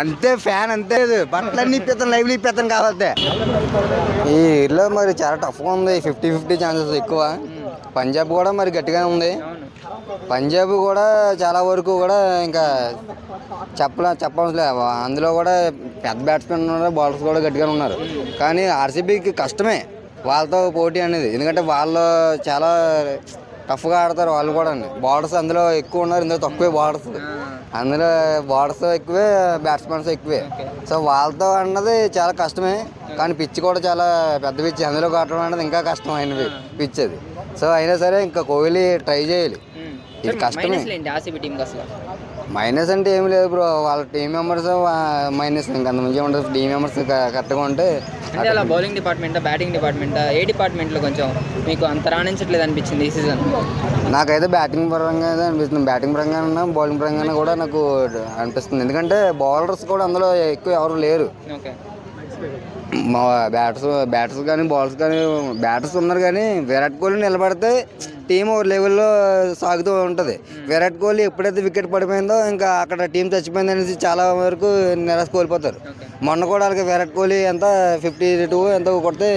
అంతే ఫ్యాన్ అంతే బట్టలన్నీ ఇప్పిస్తాను లైవ్లు ఇప్పిస్తాను కావాలంటే ఈ ఇల్లు మరి చాలా టఫ్గా ఉంది. ఫిఫ్టీ ఫిఫ్టీ ఛాన్సెస్ ఎక్కువ. పంజాబ్ కూడా మరి గట్టిగానే ఉంది. పంజాబ్ కూడా చాలా వరకు కూడా ఇంకా చెప్పలే చెప్పలేదు అందులో కూడా పెద్ద బ్యాట్స్మెన్ ఉన్నారు బౌలర్స్ కూడా గట్టిగానే ఉన్నారు. కానీ ఆర్సీబీకి కష్టమే వాళ్ళతో పోటీ అనేది. ఎందుకంటే వాళ్ళు చాలా టఫ్గా ఆడతారు వాళ్ళు కూడా బౌలర్స్ అందులో ఎక్కువ ఉన్నారు ఇందులో తక్కువే బౌలర్స్ అందులో బౌలర్స్ ఎక్కువే బ్యాట్స్మెన్స్ ఎక్కువే. సో వాళ్ళతో అన్నది చాలా కష్టమే. కానీ పిచ్ కూడా చాలా పెద్ద పిచ్ అందులో కొట్టడం అనేది ఇంకా కష్టమైన పిచ్ అది. సో అయినా సరే ఇంకా కోహ్లీ ట్రై చేయాలి. ఇది కష్టమే. మైనస్ అంటే ఏం లేదు బ్రో వాళ్ళ టీం మెంబర్స్ మైనస్ ఇంకా అంత మంచిగా ఉంటుంది టీం మెంబర్స్ కరెక్ట్గా ఉంటే అంటే అలా బౌలింగ్ డిపార్ట్మెంట్ బ్యాటింగ్ డిపార్ట్మెంట్ ఏ డిపార్ట్మెంట్లో కొంచెం మీకు అంత రాణించట్లేదు అనిపించింది ఈ సీజన్ నాకైతే బ్యాటింగ్ పరంగా అనిపిస్తుంది. బ్యాటింగ్ పరంగా బౌలింగ్ పరంగా కూడా నాకు అనిపిస్తుంది. ఎందుకంటే బౌలర్స్ కూడా అందులో ఎక్కువ ఎవరు లేరు. ఓకే మా బ్యాటర్స్ బ్యాటర్స్ కానీ బాల్స్ కానీ బ్యాటర్స్ ఉన్నారు కానీ విరాట్ కోహ్లీ నిలబడితే టీం ఒక లెవెల్లో సాగుతూ ఉంటుంది. విరాట్ కోహ్లీ ఎప్పుడైతే వికెట్ పడిపోయిందో ఇంకా అక్కడ టీం చచ్చిపోయింది అనేసి చాలా వరకు నిరాశ కోల్పోతారు. మొన్న కూడా అలాగే విరాట్ కోహ్లీ ఎంత ఫిఫ్టీ టూ ఎంత కొడితే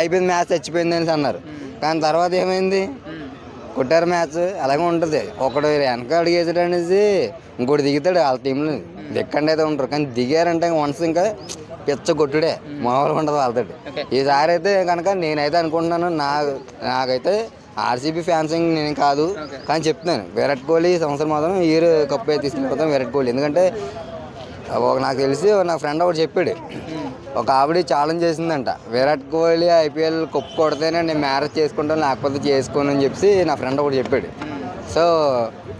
అయిపోయింది మ్యాచ్ చచ్చిపోయింది అనేసి అన్నారు. కానీ తర్వాత ఏమైంది? కొట్టారు మ్యాచ్ అలాగే ఉంటుంది. ఒకడు వెనక అడిగేసాడు అనేసి ఇంకోటి దిగుతాడు వాళ్ళ టీంలో దిక్కండి అయితే ఉంటారు. కానీ దిగారంటే వన్స్ ఇంకా పిచ్చ కొట్టుడే మామూలుగా ఉండదు వాళ్ళతో Okay. ఈసారి అయితే కనుక నేనైతే అనుకుంటున్నాను నా నాకైతే ఆర్సీబీ ఫ్యాన్సింగ్ నేను కాదు. కానీ చెప్తున్నాను విరాట్ కోహ్లీ ఈ సంవత్సరం మాత్రం ఇయర్ కప్ అయితే తీసుకెళ్ళిపోతాం విరాట్ కోహ్లీ. ఎందుకంటే ఒక నాకు తెలిసి నా ఫ్రెండ్ ఒకటి చెప్పాడు ఒక ఆవిడ ఛాలెంజ్ చేసిందంట. విరాట్ కోహ్లీ ఐపీఎల్ కప్పు కొడితేనే నేను మ్యారేజ్ చేసుకుంటాను లేకపోతే చేసుకోను అని చెప్పి నా ఫ్రెండ్ ఒకటి చెప్పాడు. సో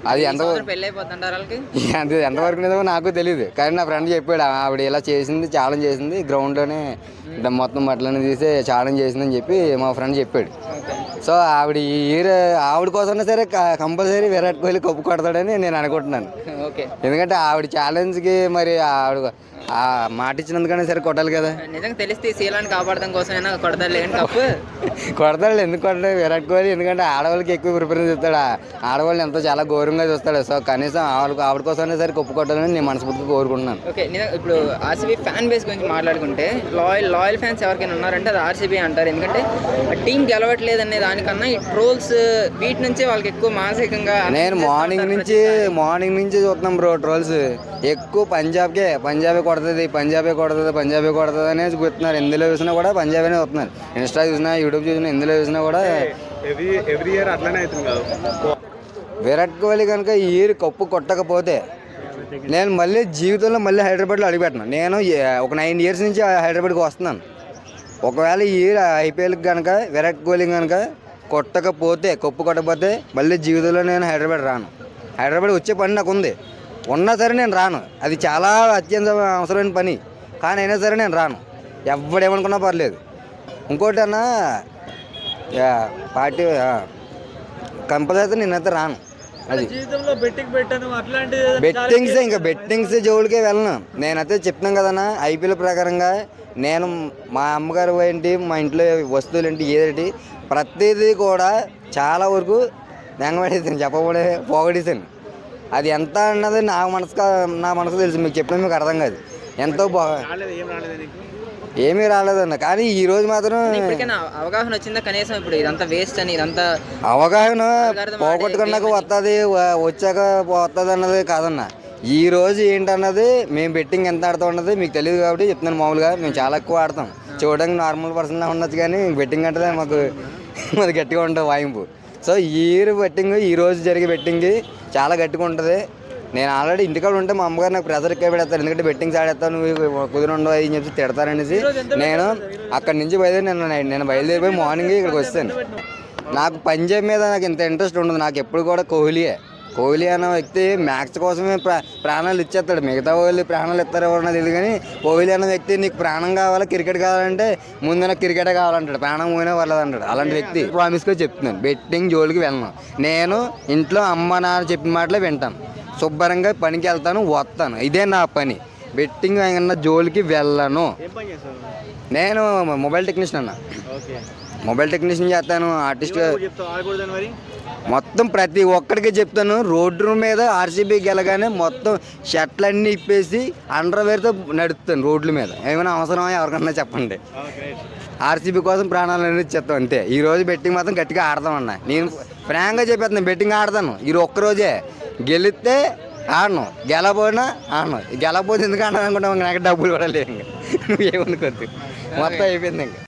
అది ఎంత పెళ్ళి అయిపోతుంటారు వాళ్ళకి? అది ఎంతవరకు నిజమో నాకు తెలియదు కానీ నా ఫ్రెండ్ చెప్పాడు ఆవిడ ఇలా చేసింది ఛాలెంజ్ చేసింది గ్రౌండ్లోనే మొత్తం మట్లని తీసి ఛాలెంజ్ చేసిందని చెప్పి మా ఫ్రెండ్ చెప్పాడు. సో ఆవిడ ఈ ఇయర్ ఆవిడ కోసమైనా సరే కంపల్సరీ విరాట్ కోహ్లీ కప్పు కొడతాడని నేను అనుకుంటున్నాను. ఓకే. ఎందుకంటే ఆవిడ ఛాలెంజ్కి మరి ఆవిడ మాట ఇచ్చినందుకనే సరే కొట్టాలి కదా. నిజంగా తెలిస్తే ఈ శీలాన్ని కాపాడడం కోసమైనా కొడతారు లేని కప్పు కొడతాడు ఎందుకు కొడతాడు? విరాట్ కోహ్లీ ఎందుకంటే ఆడవాళ్ళకి ఎక్కువ ప్రిఫరెన్స్ ఇస్తాడు? ఆడవాళ్ళని ఎంతో చాలా గౌరవంగా చూస్తాడు. సో కనీసం ఆవిడ ఆవిడ కోసమైనా సరే కప్పు కొట్టాలని నేను మనస్ఫూర్తిగా కోరుకుంటున్నాను. ఓకే నిజంగా ఇప్పుడు ఆర్సీబీ ఫ్యాన్ బేస్ గురించి మాట్లాడుకుంటే లాయల్ లాయల్ ఫ్యాన్స్ ఎవరికైనా ఉన్నారంటే అది ఆర్సీబీ అంటారు. ఎందుకంటే టీం గెలవట్లేదు అనే దానికన్నా ఈ ట్రోల్స్ వీటి నుంచే వాళ్ళకి ఎక్కువ మానసికంగా నేను మార్నింగ్ నుంచి మార్నింగ్ నుంచి చూస్తున్నాం బ్రో ట్రోల్స్. ఎక్కువ పంజాబ్కే పంజాబే కొడుతుంది పంజాబే కొడుతుంది పంజాబే కొడుతుంది అనేది చూస్తున్నారు ఎందులో చూసినా కూడా పంజాబేనే చూస్తున్నారు. ఇన్స్టా చూసినా యూట్యూబ్ చూసినా ఎందులో చూసినా కూడా ఎవ్రీ ఇయర్ అట్లనే అవుతుంది కదా? విరాట్ కోహ్లీ కనుక ఈ ఇయర్ కప్పు కొట్టకపోతే నేను మళ్ళీ జీవితంలో మళ్ళీ హైదరాబాద్లో అడిగిపెట్టినా. నేను ఒక నైన్ ఇయర్స్ నుంచి హైదరాబాద్కి వస్తున్నాను. ఒకవేళ ఈ ఇయర్ ఐపీఎల్కి కనుక విరాట్ కోహ్లీ కనుక కొట్టకపోతే కప్పు కొట్టకపోతే మళ్ళీ జీవితంలో నేను హైదరాబాద్ రాను. హైదరాబాద్ వచ్చే పని నాకు ఉంది ఉన్నా సరే నేను రాను. అది చాలా అత్యంత అవసరమైన పని. కానీ అయినా సరే నేను రాను. ఎవడేమనుకున్నా పర్లేదు. ఇంకోటి అన్నా పార్టీ కంపల్సరీ నేనైతే రాను. అది. బెట్టింగ్స్ ఇంకా బెట్టింగ్స్ జోలికే వెళ్ళను. నేనైతే చెప్తున్నాను కదన్నా ఐపీఎల్ ప్రకారంగా నేను మా అమ్మగారు ఏంటి మా ఇంట్లో వస్తువులు ఏంటి ఏదేంటి ప్రతిదీ కూడా చాలా వరకు వెంగబడేసాను చెప్పబడే పోగొడేసాను అది ఎంత అన్నది నా మనసు నా మనసు తెలుసు మీకు చెప్పిన మీకు అర్థం కాదు. ఎంతో బాగా రాలేదు ఏం రాలేదు నీకు? ఏమీ రాలేదన్న కానీ ఈ రోజు మాత్రం ఇప్పటికైనా అవగాహన వచ్చిందా కనీసం ఇప్పుడు ఇదంతా వేస్ట్ అని ఇదంతా అవగాహన పోగొట్టుకున్నాక వస్తుంది వచ్చాక వస్తుంది అన్నది కాదన్న. ఈ రోజు ఏంటన్నది మేము బెట్టింగ్ ఎంత ఆడుతాం అన్నది మీకు తెలియదు కాబట్టి చెప్తున్నాను మామూలుగా. మేము చాలా ఎక్కువ ఆడతాం. చూడడానికి నార్మల్ పర్సన్ ఉండొచ్చు కానీ బెట్టింగ్ అంటే మాకు మాది గట్టిగా ఉంటుంది వాయింపు. సో ఈ ఇయర్ బెట్టింగ్ ఈ రోజు జరిగే బెట్టింగ్ చాలా గట్టిగా ఉంటుంది. నేను ఆల్రెడీ ఇంటికాడ ఉంటే మా అమ్మగారు నాకు ప్రెజర్ ఎక్కువ పెడతారు. ఎందుకంటే బెట్టింగ్స్ ఆడేస్తాను నువ్వు కుదిరి ఉండవు అని చెప్పి తిడతారనేసి నేను అక్కడి నుంచి బయలుదేరి నేను నేను బయలుదేరిపోయి మార్నింగ్ ఇక్కడికి వస్తాను. నాకు పంజాబ్ మీద నాకు ఇంత ఇంట్రెస్ట్ ఉండదు. నాకు ఎప్పుడు కూడా కోహ్లీయే. కోహ్లీ అన్న వ్యక్తి మ్యాచ్ కోసమే ప్రా ప్రాణాలు ఇచ్చేస్తాడు. మిగతా వాళ్ళు ప్రాణాలు ఇస్తారు ఎవరన్నా తెలియదు కానీ కోహ్లీ అన్న వ్యక్తి నీకు ప్రాణం కావాలా క్రికెట్ కావాలంటే ముందు నాకు క్రికెటే కావాలంటాడు. ప్రాణం పోయినా వాళ్ళది అంటాడు అలాంటి వ్యక్తి ప్రామిస్గా చెప్తున్నాను. బెట్టింగ్ జోలికి వెళ్ళను. నేను ఇంట్లో అమ్మ నాన్న చెప్పిన మాటలే వింటాను. శుభ్రంగా పనికి వెళ్తాను వస్తాను. ఇదే నా పని. బెట్టింగ్ అన్న జోలికి వెళ్ళను. నేను మొబైల్ టెక్నీషియన్ అన్న. మొబైల్ టెక్నీషియన్ చేస్తాను. ఆర్టిస్ట్ మొత్తం ప్రతి ఒక్కడికి చెప్తాను రోడ్డు మీద ఆర్సీబీ గెలగానే మొత్తం షర్ట్లన్నీ ఇప్పేసి అండర్వేర్తో నడుపుతాను రోడ్ల మీద. ఏమైనా అవసరమా ఎవరికన్నా చెప్పండి. ఆర్సీబీ కోసం ప్రాణాలు ఇచ్చేస్తాం అంతే. ఈ రోజు బెట్టింగ్ మాత్రం గట్టిగా ఆడతాం నేను ఫ్రాంక్గా చెప్పేస్తాను బెట్టింగ్ ఆడతాను ఈ ఒక్కరోజే గెలిస్తే ఆడను. గెలపోయినా ఆడను. గెలపోతే ఎందుకు ఆడాలనుకుంటాం అనుకుంటాం? నాకు డబ్బులు కూడా లేవు ఇంకా. నువ్వు ఏమనుకోద్దు మొత్తం అయిపోయింది ఇంకా.